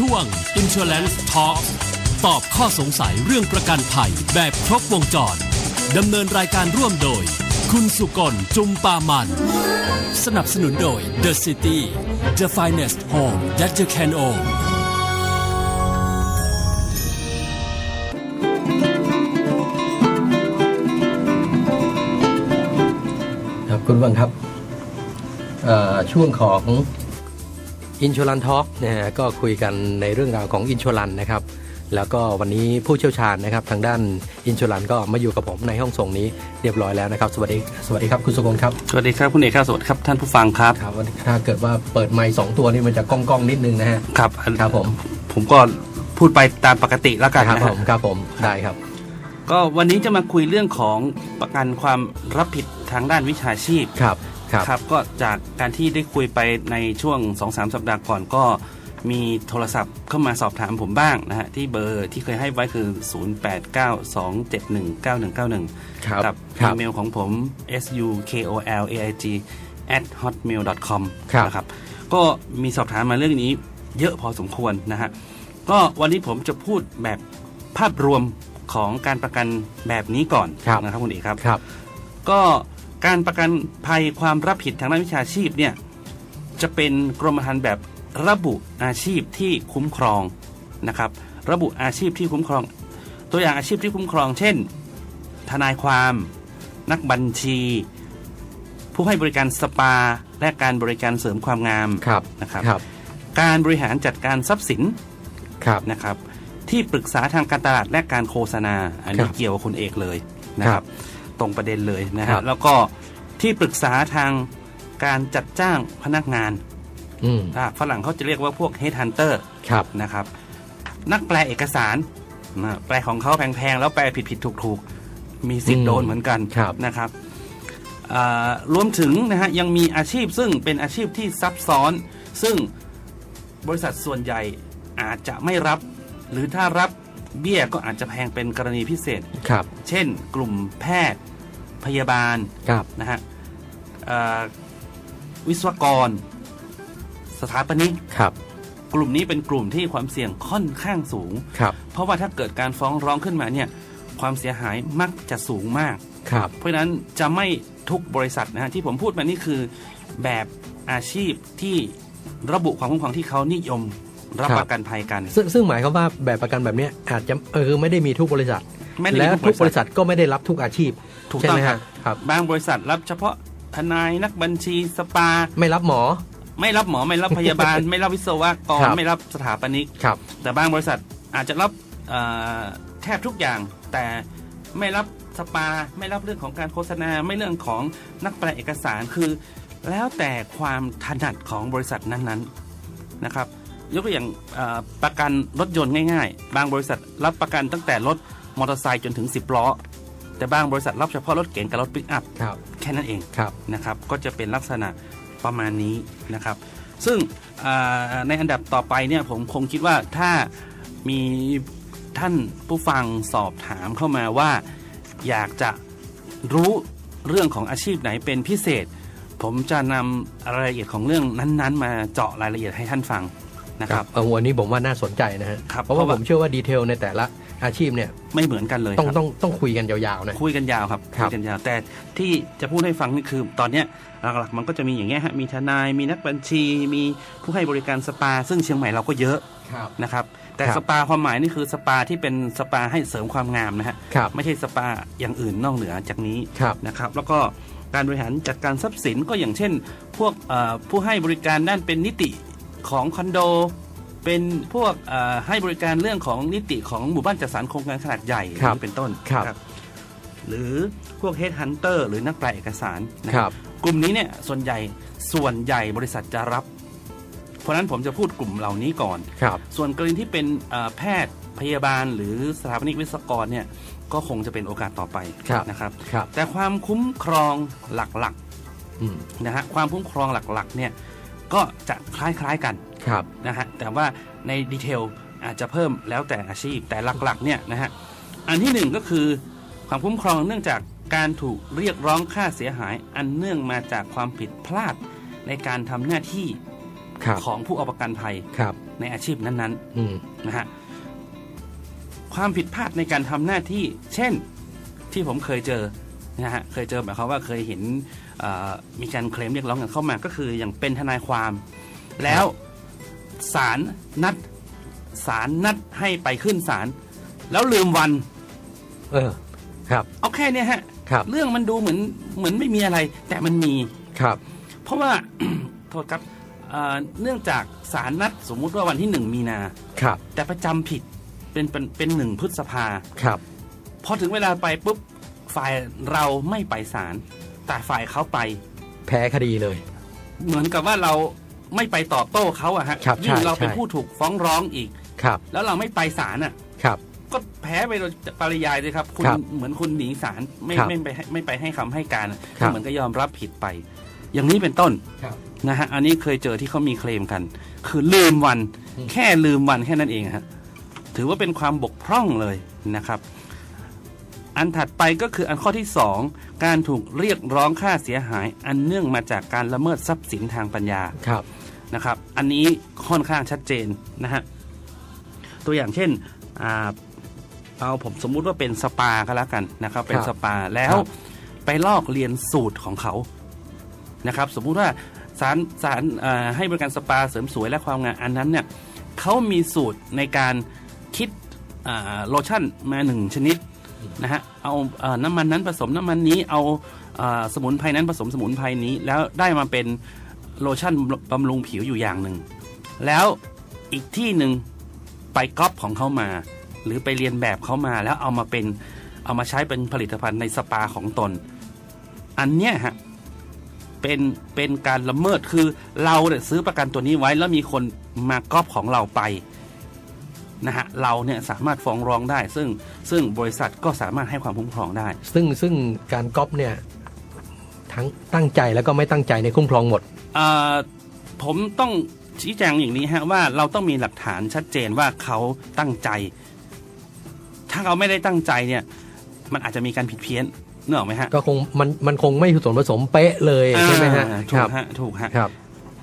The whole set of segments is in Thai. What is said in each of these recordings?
ช่วง Insurance Talk ตอบข้อสงสัยเรื่องประกันภัยแบบครบวงจรดำเนินรายการร่วมโดย คุณสุกลจุมปามัน สนับสนุนโดย The City The Finest Home That You Can Own ครับคุณผู้ฟังครับช่วงของ อินช r ลันท็อกนะฮะก็คุยกันในเรื่องราวของอินช r ลันนะครับ แล้วก็วันนี้ผู้เชี่ยวชาญนะครับ ทางด้านอินช r ลันก็มาอยู่กับผมในห้องส่งนี้เรียบร้อยแล้วนะครับ สวัสดีสวัสดีครับคุณสุกลครับสวัสดีครับคุณเอกครับสวัสดีครับท่านผู้ฟังครับครับวันนี้ถ้าเกิดว่าเปิดไมค์สองตัวนี่มันจะก้องก้องๆนิดนึงนะฮะครับครับผมผมก็พูดไปตามปกติแล้วกันครับนะผฮะมครับผมได้ครับ ก็วันนี้จะมาคุยเรื่องของประกันความรับผิดทางด้านวิชาชีพครับ ครับครับก็จากการที่ได้คุยไปในช่วง 2-3 สัปดาห์ก่อนก็มีโทรศัพท์เข้ามาสอบถามผมบ้างนะฮะ ที่เบอร์ที่เคยให้ไว้คือ 0892719191 ครับกับครัอีบเมลของผม sukolAig at hotmail.com ครับนะครับ ก็มีสอบถามมาเรื่องนี้เยอะพอสมควรนะฮะ ก็วันนี้ผมจะพูดแบบภาพรวมของการประกันแบบนี้ก่อนครับนะครับคุณเอกครับครับก็ การประกันภัยความรับผิดทางด้านวิชาชีพเนี่ยจะเป็นกรมธรรม์แบบระบุอาชีพที่คุ้มครองนะครับ ระบุอาชีพที่คุ้มครอง ตัวอย่างอาชีพที่คุ้มครอง เช่น ทนายความ นักบัญชี ผู้ให้บริการสปา และการบริการเสริมความงามครับนะครับครับการบริหารจัดการทรัพย์สินครับนะครับ ที่ปรึกษาทางการตลาดและการโฆษณา อันนี้ครับเกี่ยวกับคุณเอกเลยนะคครัรับบ ตรงประเด็นเลยนะครัฮะบ แล้วก็ที่ปรึกษาทางการจัดจ้างพนักงานอืมอะฝรั่งเขาจะเรียกว่าพวก head hunter ครับ นะครับ นักแปลเอกสารนะแปลของเขาแพงๆ แล้วแปลผิดๆถูกๆ มีสิทอืธิ์มโดนเหมือนกันครับ นะครับอ่ารวมถึงนะฮะยังมีอาชีพซึ่งเป็นอาชีพที่ซับซ้อน ซึ่งบริษัทส่วนใหญ่อาจจะไม่รับ หรือถ้ารับเบี้ยก็อาจจะแพงเป็นกรณีพิเศษ ครับ เช่น กลุ่มแพทย์ พยาบาลครับนะฮะเอ่อวิศวกร สถาปนิกครับ กลุ่มนี้เป็นกลุ่มที่ความเสี่ยงค่อนข้างสูงครับเพราะว่าถ้าเกิดการฟ้องร้องขึ้นมาเนี่ย ความเสียหายมักจะสูงมากครับเพราะฉะนั้นจะไม่ทุกบริษัทนะฮะที่ผมพูดมานี่คือแบบอาชีพที่ระบุความคุ้มครองที่เขานิยมรับครับประกันภัยกัน ซึ่งซึ่งหมายความว่าแบบประกันแบบเนี้ยอาจจะเออไม่ได้มีทุกบริษัทไม่ได้มีแล้วทุทุกกบบริริษัษัททก็ไม่ได้รับทุกอาชีพ ถูกใช่ต้องไหมคครัรับบครับ บางบริษัทรับเฉพาะทนายนักบัญชีสปา ไม่รับหมอ ไม่รับหมอไม่รับพยาบาล ไม่รับวิศวกรครับไม่รับสถาปนิกครับ แต่บางบริษัทอาจจะรับเอ่อแทบทุกอย่าง แต่ไม่รับสปา ไม่รับเรื่องของการโฆษณา ไม่เรื่องของนักแปลเอกสารคือ แล้วแต่ความถนัดของบริษัทนั้นๆนะครับยกตัวอย่างเอ่อประกันรถยนต์ง่าย ๆ บางบริษัทรับประกันตั้งแต่รถมอเตอร์ไซค์จนถึง 10ล้อ แต่บางบริษัทรับเฉพาะรถเก๋งกับรถปิกอัพครับ แค่นั้นเองครับนะครับ ก็จะเป็นลักษณะประมาณนี้นะครับ ซึ่งอ่าในอันดับต่อไปเนี่ยผมคงคิดว่าถ้ามีท่านผู้ฟังสอบถามเข้ามาว่า อยากจะรู้เรื่องของอาชีพไหนเป็นพิเศษ ผมจะนำรายละเอียดของเรื่องนั้นๆ มาเจาะรายละเอียดให้ท่านฟังนะครับเออวันนี้ผมว่าน่าสนใจนะฮะครับเพราะว่าเพราะผว่ามเชื่อว่าดีเทลในแต่ละ อาชีพเนี่ยไม่เหมือนกันเลยต้องครับต้องต้องคุยกันยาวๆนะคุยกันยาวครับครับคุยกันยาว แต่ที่จะพูดให้ฟังนี่คือ ตอนเนี้ยหลักๆมันก็จะมีอย่างเงี้ยฮะมีทนายมีนักบัญชี มีผู้ให้บริการสปา ซึ่งเชียงใหม่เราก็เยอะครับนะครับแต่ครับสปาความหมายนี่คือสปาที่เป็นสปาให้เสริมความงามนะฮะครับไม่ใช่สปาอย่างอื่นนอกเหนือจากนี้ครับนะครับแล้วก็การบริหารจัดการทรัพย์สินก็อย่างเช่น พวกเอ่อผู้ให้บริการด้านเป็นนิติของคอนโด เป็นพวกเอ่อให้บริการเรื่องของนิติของหมู่บ้านจัดสรรโครงการขนาดใหญ่ครับเป็นต้นครับนะหรือพวก head hunter หรือนักแปลเอกสารนะคครัรับบกลุ่มนี้เนี่ยส่วนใหญ่ส่วนใหญ่บริษัทจะรับ เพราะฉะนั้นผมจะพูดกลุ่มเหล่านี้ก่อนครับ ส่วนกรณีที่เป็นเอ่อแพทย์พยาบาลหรือสถาปนิกวิศวกรเนี่ยก็คงจะเป็นโอกาสต่อไปครับนะครับครับแต่ความคุ้มครองหลักอืมๆนะฮะความคุ้มครองหลักๆเนี่ยก็จะคล้ายๆกัน ครับนะฮะแต่ว่าในดีเทลอาจจะเพิ่มแล้วแต่อาชีพแต่หลักๆเนี่ยนะฮะอันที่หนึ่งก็คือความคุ้มครองเนื่องจากการถูกเรียกร้องค่าเสียหายอันเนื่องมาจากความผิดพลาดในการทำหน้าที่ครับของผู้เอาประกันภัยครับในอาชีพนั้นอืมๆนะฮะความผิดพลาดในการทำหน้าที่ เช่นที่ผมเคยเจอนะฮะเคยเจอหมายความว่าเคยเห็นเอ่อมีการเคลมเรียกร้องกันเข้ามาก็คืออย่างเป็นทนายความ แล้ว ศาลนัดศาลนัดให้ไปขึ้นศาลแล้วลืมวัน เออ ครับ เอาแค่เนี้ยฮะครับ เรื่องมันดูเหมือนเหมือนไม่มีอะไร แต่มันมี ครับ เพราะว่า โทษครับเอ่อเนื่องจากศาลนัดสมมุติว่าวันที่หนึ่งมีนา ครับ แต่ประจำผิดเป็นเป็นเป็นหนึ่งพฤษภาครับ พอถึงเวลาไปปุ๊บฝ่ายเราไม่ไปศาลแต่ฝ่ายเขาไป แพ้คดีเลย เหมือนกับว่าเรา ไม่ไปตอบโต้เขาอะฮะครับยิ่งใช่เราเป็นใช่ ผู้ถูกฟ้องร้องอีก ครับแล้วเราไม่ไปศาลอะครับ ก็แพ้ไปโดยปริยายเลยครับคุณครับเหมือนคุณหนีศาลไม่ครับไม่ไปให้ไม่ไปให้คำให้การครับ เหมือนก็ยอมรับผิดไป อย่างนี้เป็นต้นครับ นะฮะอันนี้เคยเจอที่เขามีเคลมกัน คือลืมวัน อืม แค่ลืมวันแค่นั้นเองฮะถือว่าเป็นความบกพร่องเลยนะครับ อันถัดไปก็คืออันข้อที่สองการถูกเรียกร้องค่าเสียหาย อันเนื่องมาจากการละเมิดทรัพย์สินทางปัญญา ครับ นะครับ อันนี้ค่อนข้างชัดเจนนะฮะ ตัวอย่างเช่นอ่าเอาผมสมมุติว่าเป็นสปาก็แล้วกันนะครับ เป็นครับสปาแล้วไปลอกเรียนสูตรของเขานะครับ สมมุติว่าสารสารอ่าให้บริการสปาเสริมสวยและความงามอันนั้นเนี่ยเขามีสูตรในการคิดอ่าโลชั่นมาหนึ่งชนิดนะฮะเอาเอ่อน้ำมันนั้นผสมน้ำมันนี้เอาอ่าสมุนไพรนั้นผสมสมุนไพรนี้แล้วได้มาเป็น โลชั่นบำรุงผิวอยู่อย่างหนึ่ง แล้วอีกที่หนึ่งไปก๊อปของเขามา หรือไปเรียนแบบเขามาแล้วเอามาเป็นเอามาใช้เป็นผลิตภัณฑ์ในสปาของตน อันเนี้ยฮะเป็นเป็นการละเมิดคือเราเนี่ยซื้อประกันตัวนี้ไว้แล้วมีคนมาก๊อปของเราไปนะฮะเราเนี่ยสามารถฟ้องร้องได้ ซึ่งซึ่งบริษัทก็สามารถให้ความคุ้มครองได้ ซึ่งซึ่งการก๊อปเนี่ยทั้งตั้งใจแล้วก็ไม่ตั้งใจในคุ้มครองหมด ผมต้องชี้แจงอย่างนี้ฮะว่าเราต้องมีหลักฐานชัดเจนว่าเขาตั้งใจ ถ้าเขาไม่ได้ตั้งใจเนี่ย มันอาจจะมีการผิดเพี้ยนนึกออกไหมฮะก็คงมันมันคงไม่ส่วนผสมเป๊ะเลยใช่ไหมฮะอ่าคถูรักฮะถูกฮะครับ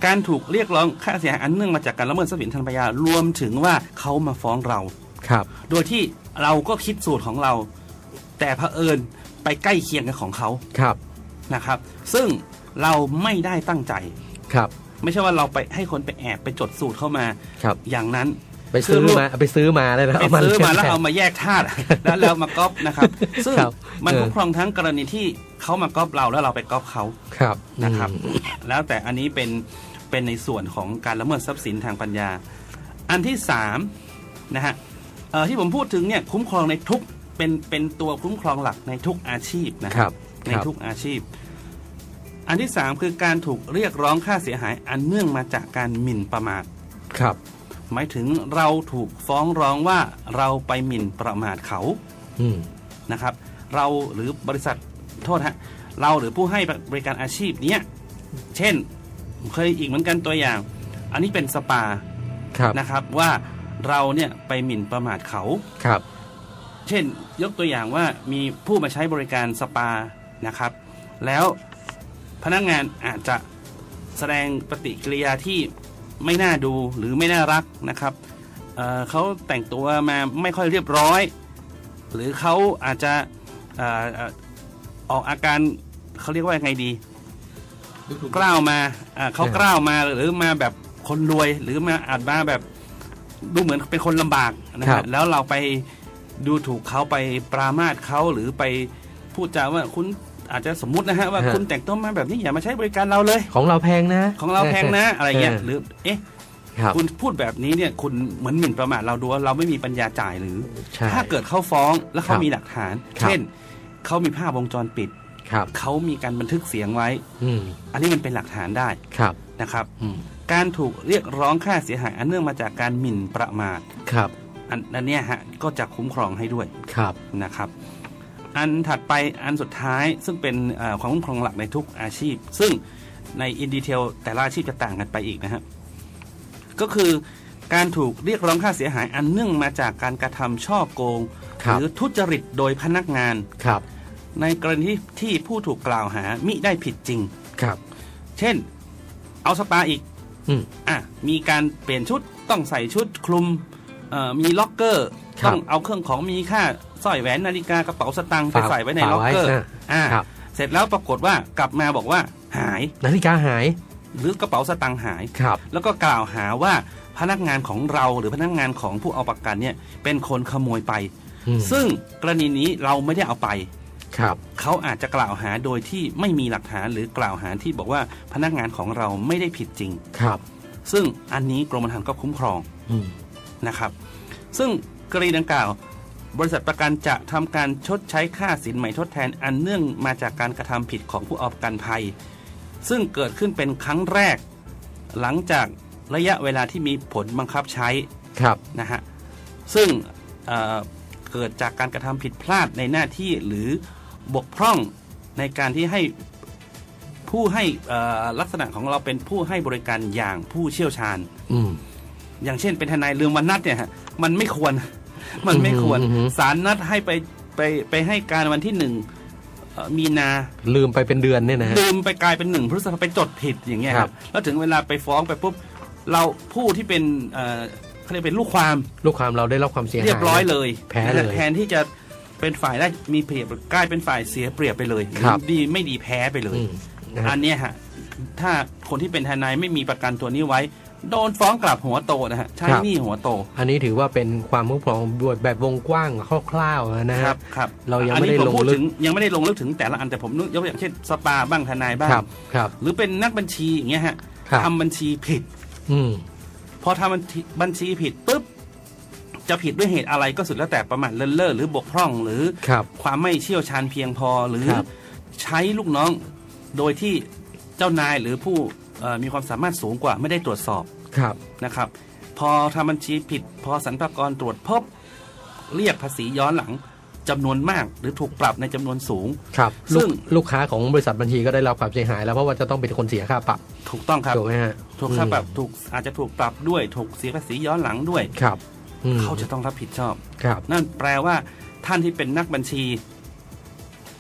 การถูกเรียกร้องค่าเสียหายอันเนื่องมาจากการละเมิดทรัพย์สินทางปัญญารวมถึงว่าเขามาฟ้องเราครับ โดยที่เราก็คิดสูตรของเรา แต่เผอิญไปใกล้เคียงกับของเขาครับนะครับ ซึ่ง เราไม่ได้ตั้งใจ ครับ ไม่ใช่ว่าเราไปให้คนไปแอบไปจดสูตรเข้ามา ครับ อย่างนั้น ไปซื้อคือมาไปซื้อมาเลยนะไปเาซื้อมาเรียนแล้วแบบเอามาแยกธาตุแล้วแล้วมาก๊อปนะครับ ซึ่งครับมันเออคุ้มครองทั้งกรณีที่เขามาก๊อปเราแล้วเราไปก๊อปเขาครับนะครับอืมแล้วแต่อันนี้เป็นเป็นในส่วนของการละเมิดทรัพย์สินทางปัญญา อันที่สามนะฮะเอ่อที่ผมพูดถึงเนี่ยคุ้มครองในทุกเป็นเป็นตัวคุ้มครองหลักในทุกอาชีพนะคครัรับบในครับทุกอาชีพ อันที่สามคือการถูกเรียกร้องค่าเสียหายอันเนื่องมาจากการหมิ่นประมาทครับ หมายถึงเราถูกฟ้องร้องว่าเราไปหมิ่นประมาทเขาอืมนะครับ เราหรือบริษัทโทษฮะเราหรือผู้ให้บริการอาชีพเนี้ยเช่นเคยอีกเหมือนกันตัวอย่าง อันนี้เป็นสปาครับนะครับ ว่าเราเนี่ยไปหมิ่นประมาทเขาครับ เช่นยกตัวอย่างว่ามีผู้มาใช้บริการสปานะครับ แล้ว พนักงานอาจจะแสดงปฏิกิริยาที่ไม่น่าดูหรือไม่น่ารักนะครับเอ่อเขาแต่งตัวมาไม่ค่อยเรียบร้อย หรือเขาอาจจะเอ่อเอ่อออกอาการเขาเรียกว่ายังไงดี กล้าวมาอ่าเขาครับกล้าวมาหรือมาแบบคนรวยหรือมาอาจมาแบบดูเหมือนเป็นคนลำบากนะครัฮะบแล้วเราไปดูถูกเขาไปปรามาสเขาหรือไปพูดจาว่าคุณ อาจจะสมมุตินะฮะว่าคุณแต่งตัวมาแบบนี้อย่ามาใช้บริการเราเลย ของเราแพงนะ ของเราแพงนะ อะไรเงี้ยเออหรือเอ๊ะครับคุณพูดแบบนี้เนี่ยคุณเหมือนหมิ่นประมาทเราดูว่าเราไม่มีปัญญาจ่ายหรือใช่ถ้าเกิดเขาฟ้องแล้วเขาครับมีหลักฐานครับเช่นเขามีภาพวงจรปิดครับเขามีการบันทึกเสียงไว้อืมอันนี้มันเป็นหลักฐานได้ครับนะครับอืมการถูกเรียกร้องค่าเสียหายอันเนื่องมาจากการหมิ่นประมาทครับ อันอันเนี้ยฮะก็จะคุ้มครองให้ด้วยครับนะครับ อันถัดไปอันสุดท้ายซึ่งเป็นเอ่อความคุ้มครองหลักในทุกอาชีพ ซึ่งในอินดีเทลแต่ละอาชีพจะต่างกันไปอีกนะฮะก็คือการถูกเรียกร้องค่าเสียหายอันเนื่องมาจากการกระทำช่อโกงคหรับรือทุจริตโดยพนักงานครับ ในกรณีที่ที่ผู้ถูกกล่าวหามิได้ผิดจริงครับ เช่น เอาสปาอีกอืมอะมีการเปลี่ยนชุดต้องใส่ชุดคลุมเอ่อ มีล็อกเกอร์ครับต้องเอาเครื่องของมีค่าสร้อยแหวนนาฬิกากระเป๋าสตางค์ไปฝากใส่ไว้ในฝากล็อกเกอร์ไว้นะอ่าครับเสร็จแล้วปรากฏว่ากลับมาบอกว่าหายนาฬิกาหาย หรือกระเป๋าสตางค์หายครับแล้วก็กล่าวหาว่าพนักงานของเราหรือพนักงานของผู้เอาประกันเนี่ยเป็นคนขโมยไปอืมซึ่งกรณีนี้เราไม่ได้เอาไปครับเขาอาจจะกล่าวหาโดยที่ไม่มีหลักฐานหรือกล่าวหาที่บอกว่าพนักงานของเราไม่ได้ผิดจริงครับ ซึ่งอันนี้กรมธรรม์ก็คุ้มครองอืม นะครับ ซึ่งกรณีดังกล่าว บริษัทประกันจะทำการชดใช้ค่าสินใหม่ทดแทนอันเนื่องมาจากการกระทำผิดของผู้เอาประกันภัย ซึ่งเกิดขึ้นเป็นครั้งแรก หลังจากระยะเวลาที่มีผลบังคับใช้ครับนะฮะซึ่งเอ่อเกิดจากการกระทำผิดพลาดในหน้าที่หรือบกพร่องในการที่ให้ผู้ให้เอ่อลักษณะของเราเป็นผู้ให้บริการอย่างผู้เชี่ยวชาญ อืมอย่างเช่นเป็นทนายลืมวันนัดเนี่ยฮะมันไม่ควร มันไม่ควรอือฮึศาลนัดให้ไปไปไปให้การวันที่หนึ่งเอ่อมีนาลืมไปเป็นเดือนเนี่ยนะฮะลืมไปกลายเป็นหนึ่งพฤษภาไปจดผิดอย่างเงี้ยคครัรับบแล้วถึงเวลาไปฟ้องไปปุ๊บเราผู้ที่เป็นเอ่อเขาเรียกเป็นลูกความลูกความเราได้รับความเสียหายเรียบร้อยเลยแพ้เลยแทนที่จะเป็นฝ่ายได้มีเปรียบกลายเป็นฝ่ายเสียเปรียบไปเลยครับดีไม่ดีแพ้ไปเลยอืมนะฮะอันเนี้ยฮะถ้าคนที่เป็นทนายไม่มีประกันตัวนี้ไว้ โดนฟ้องกลับหัวโตนะฮะใช้หนี้หัวโต อันนี้ถือว่าเป็นความคุ้มครองแบบวงกว้างคร่าวๆนะคครัรับบครับเรายังอันไม่นี้ได้ผมลงพูดลึกถึงยังไม่ได้ลงลึกถึงแต่ละอันแต่ผมยกตัวอย่างเช่นสปาบ้างทนายบ้างครับครับหรือเป็นนักบัญชีอย่างเงี้ยฮะครับทำบัญชีผิด อืมพอทำบัญชีบัญชีผิดปุ๊บจะผิดด้วยเหตุอะไรก็สุดแล้วแต่ประมาทเลินเล่อหรือบกพร่องหรือครับความไม่เชี่ยวชาญเพียงพอหรือครับใช้ลูกน้องโดยที่เจ้านายหรือผู้เอ่อ มีความสามารถสูงกว่าไม่ได้ตรวจสอบครับนะครับ พอทำบัญชีผิด พอสรรพากรตรวจพบ เรียกภาษีย้อนหลังจำนวนมากหรือถูกปรับในจำนวนสูง ครับ ซึ่ลูกงลูกค้าของบริษัทบัญชีก็ได้รับความเสียหายแล้วเพราะว่าจะต้องเป็นคนเสียค่าปรับ ถูกต้องครับ ถูกไหมฮะ ถูกค่าปรับถูกอาจจะถูกปรับด้วย ถูกเสียภาษีย้อนหลังด้วย ครับอืมเขาจะต้องรับผิดชอบ ครับ นั่นแปลว่าท่านที่เป็นนักบัญชี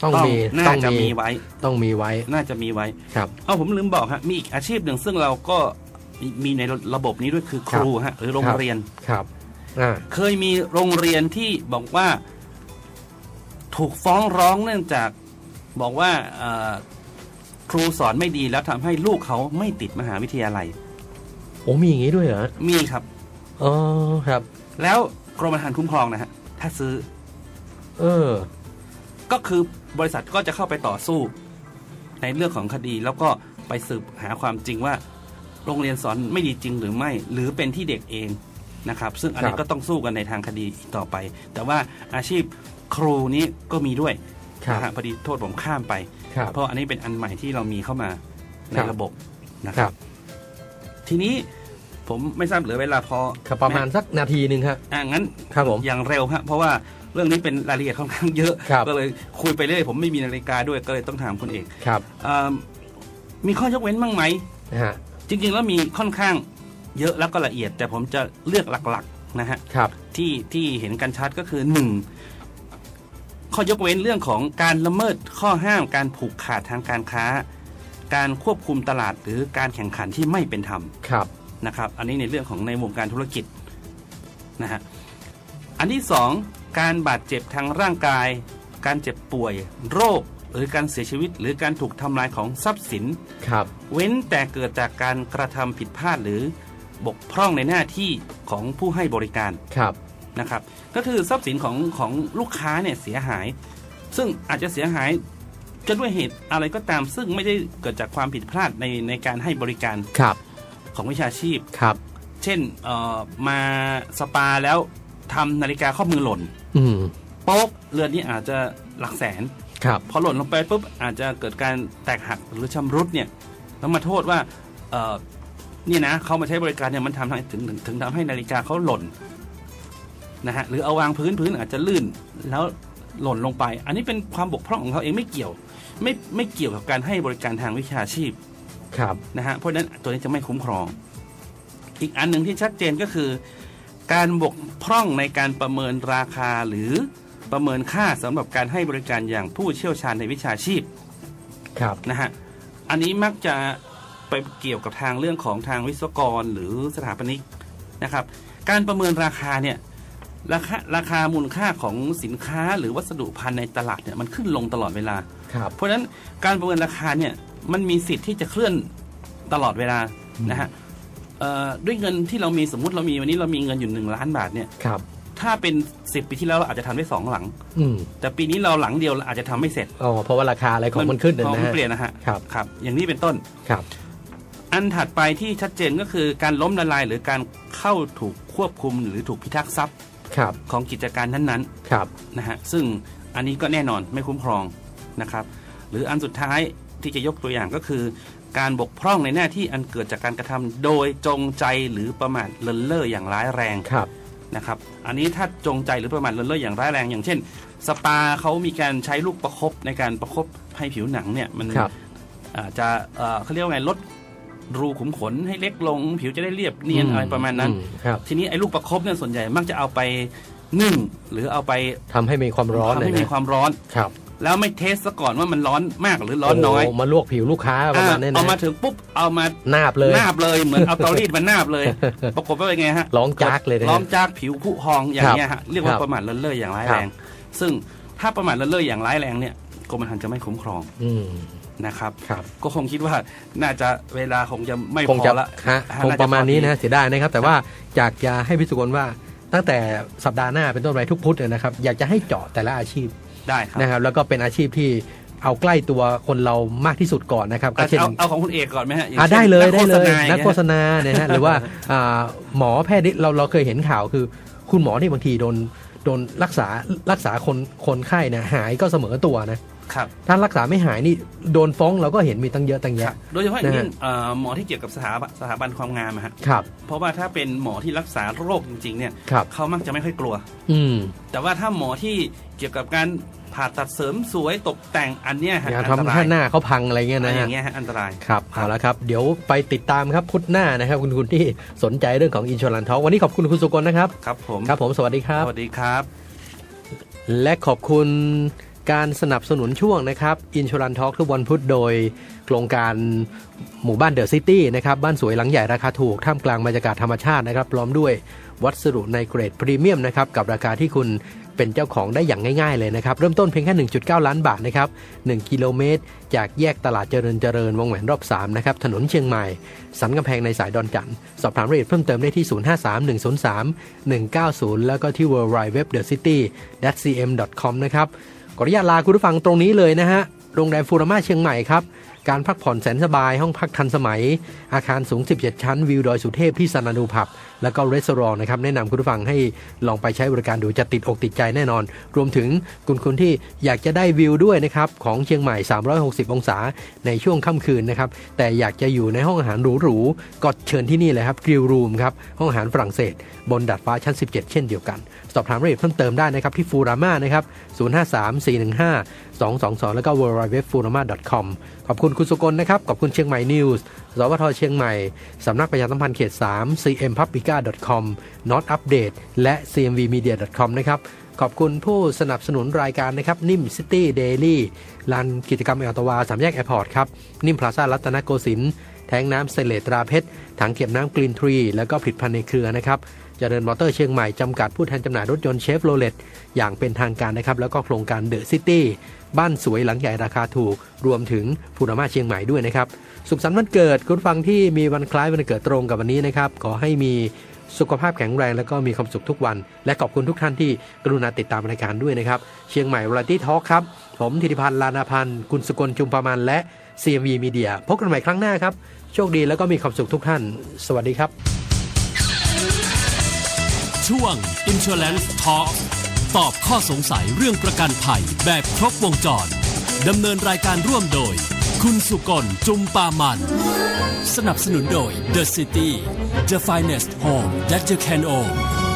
ต้องมีน่าต้องจะมีมีไว้ ต้องมีไว้ น่าจะมีไว้ครับเอาผมลืมบอกฮะมีอีกอาชีพหนึ่งซึ่งเราก็มีมีในระบบนี้ด้วยคือครูฮะหรือโรงครับเรียนครับอ่าเคยมีโรงเรียนที่บอกว่า ถูกฟ้องร้องเนื่องจากบอกว่าเอ่อครูสอนไม่ดีแล้วทำให้ลูกเขาไม่ติดมหาวิทยาลัยโอ้มีอย่างนี้ด้วยเหรอมีครับอ๋อครับ แล้วกรมธรรม์คุ้มครองนะฮะถ้าซื้อ เออ ก็คือ บริษัทก็จะเข้าไปต่อสู้ ในเรื่องของคดีแล้วก็ไปสืบหาความจริงว่า โรงเรียนสอนไม่ดีจริงหรือไม่ หรือเป็นที่เด็กเองนะครับ ซึ่งอันนี้ครับก็ต้องสู้กันในทางคดีอีกต่อไป แต่ว่าอาชีพครูนี้ก็มีด้วยครับนะฮะพอดีโทษผมข้ามไปครับเพราะอันนี้เป็นอันใหม่ที่เรามีเข้ามาในครับระบบนะคครัรับบทีนี้ผมไม่ทราบเหลือเวลาพอครับประมาณสักนาทีหนึ่งครับอ่างั้นครับผมอย่างเร็วฮะเพราะว่า เรื่องนี้เป็นรายละเอียดค่อนข้างเยอะ ครับ ก็เลยคุยไปเรื่อยผมไม่มีนาฬิกาด้วยก็เลยต้องถามคุณเอกครับอ่ามีข้อยกเว้นบ้างไหม นะฮะจริงๆ แล้วมีค่อนข้างเยอะแล้วก็ละเอียด แต่ผมจะเลือกหลักๆนะฮะ ครับที่ที่เห็นกันชัดก็คือหนึ่งข้อยกเว้นเรื่องของการละเมิดข้อห้ามการผูกขาดทางการค้า การควบคุมตลาดหรือการแข่งขันที่ไม่เป็นธรรมครับ นะครับ อันนี้ในเรื่องของในวงการธุรกิจนะฮะอันที่สองการบาดเจ็บทางร่างกาย การเจ็บป่วย โรค หรือการเสียชีวิต หรือการถูกทำลายของทรัพย์สิน ครับ เว้นแต่เกิดจากการกระทำผิดพลาดหรือบกพร่องในหน้าที่ของผู้ให้บริการครับนะครับ ก็คือทรัพย์สินของของลูกค้าเนี่ยเสียหาย ซึ่งอาจจะเสียหายจะด้วยเหตุอะไรก็ตาม ซึ่งไม่ได้เกิดจากความผิดพลาดในในการให้บริการครับ ของวิชาชีพครับ เช่นเอ่อมาสปาแล้ว ทำนาฬิกาข้อมือหล่นอืมโป๊กเรือนนี้อาจจะหลักแสนครับพอหล่นลงไปปุ๊บอาจจะเกิดการแตกหักหรือชำรุดเนี่ยแล้วมาโทษว่าเอ่อนี่นะเขามาใช้บริการเนี่ยมันทำให้ถึงถึงถึงทำให้นาฬิกาเขาหล่นนะฮะหรือเอาวางพื้นพื้นอาจจะลื่นแล้วหล่นลงไป อันนี้เป็นความบกพร่องของเขาเองไม่เกี่ยว ไม่ไม่เกี่ยวกับการให้บริการทางวิชาชีพครับนะฮะเพราะฉะนั้นตัวนี้จะไม่คุ้มครอง อีกอันหนึ่งที่ชัดเจนก็คือ การบกพร่องในการประเมินราคาหรือประเมินค่าสำหรับการให้บริการอย่างผู้เชี่ยวชาญในวิชาชีพครับนะฮะอันนี้มักจะไปเกี่ยวกับทางเรื่องของทางวิศวกรหรือสถาปนิกนะครับ การประเมินราคาเนี่ยราคาราคามูลค่าของสินค้าหรือวัสดุพันในตลาดเนี่ยมันขึ้นลงตลอดเวลาครับเพราะฉะนั้นการประเมินราคาเนี่ยมันมีสิทธิ์ที่จะเคลื่อนตลอดเวลานะฮะเอ่อ ด้วยเงินที่เรามีสมมติเรามีวันนี้เรามีเงินอยู่หนึ่งล้านบาทเนี่ยครับ ถ้าเป็นสิบปีที่แล้วเราอาจจะทำได้สองหลัง อืมแต่ปีนี้เราหลังเดียวเราอาจจะทำไม่เสร็จอ๋อเพราะว่าราคาอะไรของมันขึ้นของนะมันฮะเปลี่ยนนะฮะครับครับ อย่างนี้เป็นต้นครับ อันถัดไปที่ชัดเจนก็คือการล้มละลายหรือการเข้าถูกควบคุมหรือถูกพิทักษ์ทรัพย์ครับของกิจการนั้นครับๆนะฮะซึ่งอันนี้ก็แน่นอนไม่คุ้มครองนะครับ หรืออันสุดท้ายที่จะยกตัวอย่างก็คือ การบกพร่องในหน้าที่อันเกิดจากการกระทำโดยจงใจหรือประมาทเลินเล่ออย่างร้ายแรงครับนะครับ อันนี้ถ้าจงใจหรือประมาทเลินเล่ออย่างร้ายแรง อย่างเช่น สปาเขามีการใช้ลูกประคบในการประคบให้ผิวหนังเนี่ยมันครับอาจจะเอ่อเขาเรียกว่าไงลดรูขุมขนให้เล็กลง ผิวจะได้เรียบเนียนอะไรประมาณนั้นอืครับทีนี้ไอ้ลูกประคบเนี่ยส่วนใหญ่มักจะเอาไปนึ่งหรือเอาไปทำให้มีความร้อนทำเลยให้มีนะความร้อนครับ แล้วไม่เทสซะก่อนว่ามันร้อนมากหรือร้อนน้อยโโหมาลวกผิวลูกค้าประมาณนี้อะนะเอามาถึงปุ๊บเอามานาบเลยนาบเลยเหมือนเอาเตารีดมานาบเลย ปรากฏว่าเป็นไงฮะร้องจากเลยนะร้องจากผิวผุพองอย่างเงี้ยฮะเรียกว่าครับประมาทเลินเล่ออย่างร้ายครัแรบงซึ่งถ้าประมาทเลินเล่ออย่างร้ายแรงเนี่ยกรมธรรม์จะไม่คุ้มครองอืมนะครับครับ ก็คงคิดว่าน่าจะเวลาคงจะไม่คงพจะอละฮะฮะคงน่จประมาณนี้พอดีนะเสียดายนะครับ แต่ว่าอยากจะให้พิสุกลว่าตั้งแต่สัปดาห์หน้าเป็นต้นไปทุกพุธเนี่ยนะครับ อยากจะให้เจาะแต่ละอาชีพ ได้ครับนะครับ แล้วก็เป็นอาชีพที่เอาใกล้ตัวคนเรามากที่สุดก่อนนะครับก็เอาเช่นเอาเอาของคุณเอกก่อนไหมฮะอย่างอะช่นได้เลยได้นัเลยโฆษณานักโฆษอย่างเงี้ยณาเนี่ยฮะหรือว่าอ่าหมอแพทย์นี่เราเราเคยเห็นข่าวคือ คุณหมอที่บางทีโดนโดนรักษารักษาคนคนไข้เนี่ยหายก็เสมอตัวนะ ครับถ้ารักษาไม่หายนี่โดนฟ้องเราก็เห็นมีตั้งเยอะตั้งครัแยะบโดยเฉพาะอย่างยิ่งนะฮะเอ่อหมอที่เกี่ยวกับสถาบันสถาบันความงามอะฮะครับเพราะว่าถ้าเป็นหมอที่รักษาโรคจริงๆเนี่ยครับเขามักจะไม่ค่อยกลัว อืมแต่ว่าถ้าหมอที่เกี่ยวกับการผ่าตัดเสริมสวยตกแต่งอันเนี้ยฮะอย่าอันตทำราให้ยหน้าเขาพังอะไรเงี้ยอะไรนะอฮะย่างเงี้ยฮะอันตรายครับเอาละครับ เดี๋ยวไปติดตามครับพุธหน้านะครับคุณคุณที่สนใจเรื่องของอินช r รันทอวันนี้ขอบคุณคุณสุกลนะครับครับผมครับผมสวัสดีครับสวัสดีครับ และขอบคุณ การสนับสนุนช่วงนะครับอินช r รันทอกทุกวันพุธโดยโครงการหมู่บ้านเดอะซิตี้นะครับบ้านสวยหลังใหญ่ราคาถูกท่ามกลางบรรยากาศธรรมชาตินะครับพร้อมด้วยวัสดุในเกรดพรีเมียมนะครับกับราคาที่คุณเป็นเจ้าของได้อย่างง่ายๆเลยนะครับ เริ่มต้นเพียงแค่ 1.9 ล้านบาทนะครับ 1 กิโลเมตร จากแยกตลาดเจริญเจริญวงแหวนรอบ 3 นะครับ ถนนเชียงใหม่ สันกำแพงในสายดอนจันทร์สอบถามรายละเอียดเพิ่มเติมได้ที่ 053103 190 แล้วก็ที่ w w w t h e c i t y c m c o m นะครับ ขออนุญาตลาคุณผู้ฟังตรงนี้เลยนะฮะ โรงแรมฟูรามาเชียงใหม่ครับ การพักผ่อนแสนสบาย ห้องพักทันสมัย อาคารสูง 17 ชั้น วิวดอยสุเทพที่สนานูผับแล้วก็รีสอร์ทนะครับแนะนำคุณผู้ฟังให้ลองไปใช้บริการดูจะติดอกติดใจแน่นอน รวมถึงคุณคุณที่อยากจะได้วิวด้วยนะครับของเชียงใหม่ 360 องศาในช่วงค่ำคืนนะครับแต่อยากจะอยู่ในห้องอาหารหรูๆก็เชิญที่นี่เลยครับกริลรูมครับห้องอาหารฝรั่งเศส บนดาดฟ้าชั้น 17 เช่นเดียวกัน สอบถามรายละเอียดเพิ่มเติมได้นะครับที่ฟูรามานะครับ053 415 222 แล้วก็ w w w f u r a m a c o m ขอบคุณคุณสุกลนะครับขอบคุณเชียงใหม่นิวส์ สวทเชียงใหม่ สำนักประชาสัมพันธ์เขต 3 cmpublica.com not update และ cmvmedia.com นะครับ ขอบคุณผู้สนับสนุนรายการนะครับ นิ่มซิตี้เดลี่ลานกิจกรรมเอลตวาสามแยกแอร์พอร์ตครับ นิ่มพลาซ่ารัตนโกสินทร์แทงน้ำเซเลตราเพชรถังเก็บน้ำกรีนทรี แล้วก็ผลิตภัณฑ์ในเครือนะครับ จริญมอเตอร์เชียงใหม่จำกัดผู้แทนจำหน่ายรถยนต์เชฟโรเลตอย่างเป็นทางการนะครับแล้วก็โครงการเดอะซิตี้บ้านสวยหลังใหญ่ราคาถูก รวมถึงฟูรามาเชียงใหม่ด้วยนะครับ สุขสันต์วันเกิดคุณฟังที่มีวันคล้ายวันเกิดตรงกับวันนี้นะครับ ขอให้มีสุขภาพแข็งแรงแล้วก็มีความสุขทุกวัน และขอบคุณทุกท่านที่กรุณาติดตามรายการด้วยนะครับ เชียงใหม่วลาตี้ทอล์ครับ ผมธิติพันธ์ลานาพันธ์คุณสกลจุมประมาณและ CMV Media พบกันใหม่ครั้งหน้าครับ โชคดีแล้วก็มีความสุขทุกท่าน สวัสดีครับ ช่วง Insurance Talk ตอบข้อสงสัยเรื่องประกันภัยแบบครบวงจรดำเนินรายการร่วมโดย คุณสุกลจุมปามัน สนับสนุนโดย The City The Finest Home that you can own